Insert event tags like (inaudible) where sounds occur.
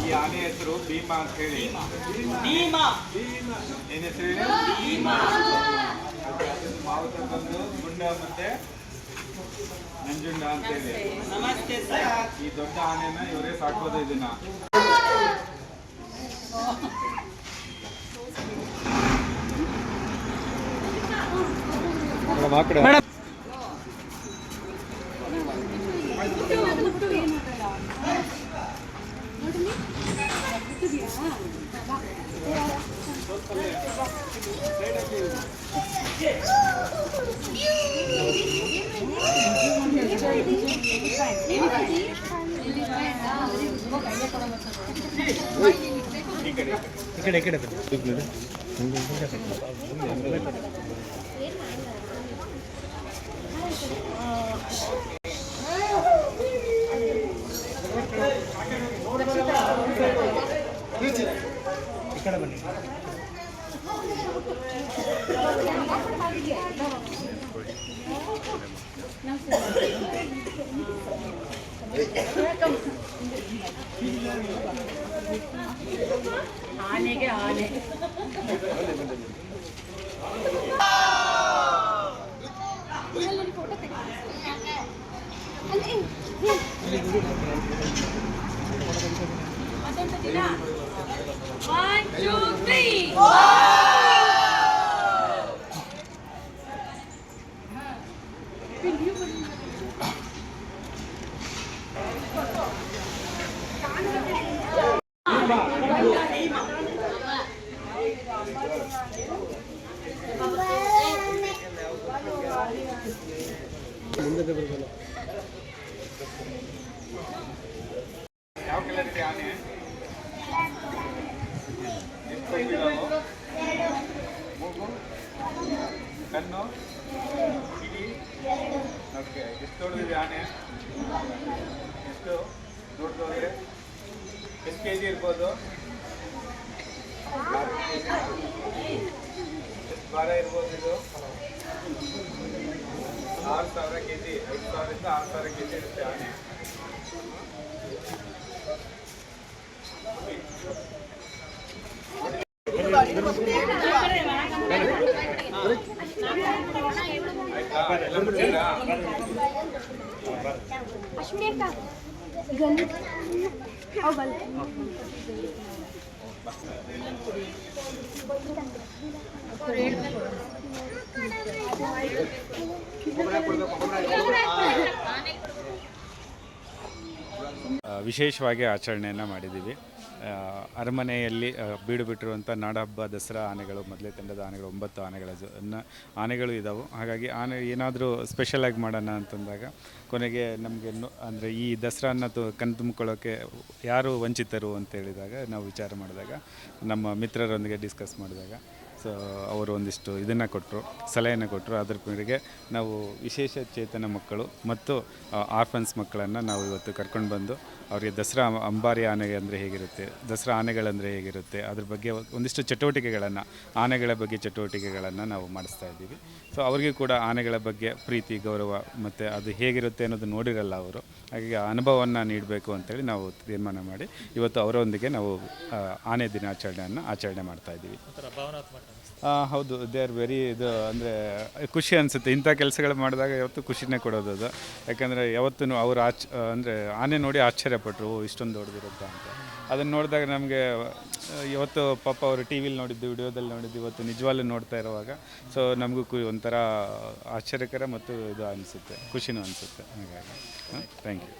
ಈ ಆನೆ ಹೆಸರು ಭೀಮಾ ಅಂತ ಹೇಳಿ. ಭೀಮಾ. ಏನ್ ಹೆಸರು ಮಾವುತ ಬಂದು ಗುಂಡ ಮತ್ತೆ ನಂಜುಂಡ ಅಂತ ಹೇಳಿ. ಈ ದೊಡ್ಡ ಆನೆನ ಇವರೇ ಸಾಕೋದು ಇದನ್ನ (laughs) ಮೇಡಮ್ ಈ ಕಡೆ ಈ ಕಡೆ ಈ ಕಡೆ ಈ ಕಡೆ आने के आने One, two, three. ಯಾವ ಕಲರ್ ಇದೆ ಆನೆ ಕಣ್ಣು ಕಿವಿ ಓಕೆ ಎಷ್ಟು ದೊಡ್ಡದಿದೆ ಆನೆ ಎಷ್ಟು ದೊಡ್ಡದಾದ್ರೆ ಎಷ್ಟು ಕೆ ಜಿ ಇರ್ಬೋದು ಎಷ್ಟು ಭಾರ ಇರ್ಬೋದು ಇದು ಆರು ಸಾವಿರ ಕೆ ಜಿ ಐದು ಸಾವಿರದಿಂದ ಆರು ಸಾವಿರ ಕೆ ಜಿ ಇರುತ್ತೆ ಆನೆ ಆಯ್ತಾ ಎಲ್ಲ ವಿಶೇಷವಾಗಿ ಆಚರಣೆಯನ್ನು ಮಾಡಿದ್ದೀವಿ. ಅರಮನೆಯಲ್ಲಿ ಬೀಡು ಬಿಟ್ಟಿರುವಂಥ ನಾಡಹಬ್ಬ ದಸರಾ ಆನೆಗಳು, ಮೊದಲೇ ತಂಡದ ಆನೆಗಳು, ಒಂಬತ್ತು ಆನೆಗಳ ಆನೆಗಳು ಇದ್ದಾವೆ ಹಾಗಾಗಿ ಆನೆ ಏನಾದರೂ ಸ್ಪೆಷಲಾಗಿ ಮಾಡೋಣ ಅಂತಂದಾಗ, ಕೊನೆಗೆ ನಮಗೆ ಅಂದರೆ ಈ ದಸರಾನ ತು ತುಂಬಿಕೊಳ್ಳೋಕ್ಕೆ ಯಾರು ವಂಚಿತರು ಅಂತ ಹೇಳಿದಾಗ, ನಾವು ವಿಚಾರ ಮಾಡಿದಾಗ, ನಮ್ಮ ಮಿತ್ರರೊಂದಿಗೆ ಡಿಸ್ಕಸ್ ಮಾಡಿದಾಗ ಸೊ ಅವರು ಒಂದಿಷ್ಟು ಇದನ್ನು ಕೊಟ್ಟರು ಸಲಹೆಯನ್ನು ಕೊಟ್ಟರು ಅದ್ರ ಮೇರೆಗೆ ನಾವು ವಿಶೇಷ ಚೇತನ ಮಕ್ಕಳು ಮತ್ತು ಆರ್ಫನ್ಸ್ ಮಕ್ಕಳನ್ನು ನಾವು ಇವತ್ತು ಕರ್ಕೊಂಡು ಬಂದು ಅವರಿಗೆ ದಸರಾ ಅಂಬಾರಿ ಆನೆ ಅಂದರೆ ಹೇಗಿರುತ್ತೆ ದಸರಾ ಆನೆಗಳಂದರೆ ಹೇಗಿರುತ್ತೆ ಅದ್ರ ಬಗ್ಗೆ ಒಂದಿಷ್ಟು ಚಟುವಟಿಕೆಗಳನ್ನು ಆನೆಗಳ ಬಗ್ಗೆ ಚಟುವಟಿಕೆಗಳನ್ನು ನಾವು ಮಾಡಿಸ್ತಾ ಇದ್ದೀವಿ. ಸೊ ಅವರಿಗೆ ಕೂಡ ಆನೆಗಳ ಬಗ್ಗೆ ಪ್ರೀತಿ ಗೌರವ ಮತ್ತು ಅದು ಹೇಗಿರುತ್ತೆ ಅನ್ನೋದು ನೋಡಿರಲ್ಲ ಅವರು. ಹಾಗೆ ಆ ಅನುಭವವನ್ನು ನೀಡಬೇಕು ಅಂತೇಳಿ ನಾವು ತೀರ್ಮಾನ ಮಾಡಿ ಇವತ್ತು ಅವರೊಂದಿಗೆ ನಾವು ಆನೆ ದಿನಾಚರಣೆಯನ್ನು ಆಚರಣೆ ಮಾಡ್ತಾ ಇದ್ದೀವಿ. ಆ, ಹೌದು ದೇ ಆರ್ ವೆರಿ ಇದು ಅಂದರೆ ಖುಷಿ ಅನಿಸುತ್ತೆ. ಇಂಥ ಕೆಲಸಗಳು ಮಾಡಿದಾಗ ಯಾವತ್ತೂ ಖುಷಿನೇ ಕೊಡೋದು ಅದು. ಯಾಕಂದರೆ ಯಾವತ್ತೂ ಅವ್ರು ಆಚ ಅಂದರೆ ಆನೆ ನೋಡಿ ಆಶ್ಚರ್ಯಪಟ್ಟರು ಇಷ್ಟೊಂದು ದೊಡ್ಡದಿರುತ್ತಾ ಅಂತ. ಅದನ್ನು ನೋಡಿದಾಗ ನಮಗೆ ಇವತ್ತು ಪಾಪ ಅವರು ಟಿ ವಿಲಿ ನೋಡಿದ್ದು, ವಿಡಿಯೋದಲ್ಲಿ ನೋಡಿದ್ದು, ಇವತ್ತು ನಿಜವಾಗ್ಲೂ ನೋಡ್ತಾ ಇರುವಾಗ ಸೊ ನಮಗೂ ಕು, ಒಂಥರ ಆಶ್ಚರ್ಯಕರ ಮತ್ತು ಇದು ಅನಿಸುತ್ತೆ, ಖುಷಿನೂ ಅನಿಸುತ್ತೆ. ಹಾಗಾಗಿ ಥ್ಯಾಂಕ್ ಯು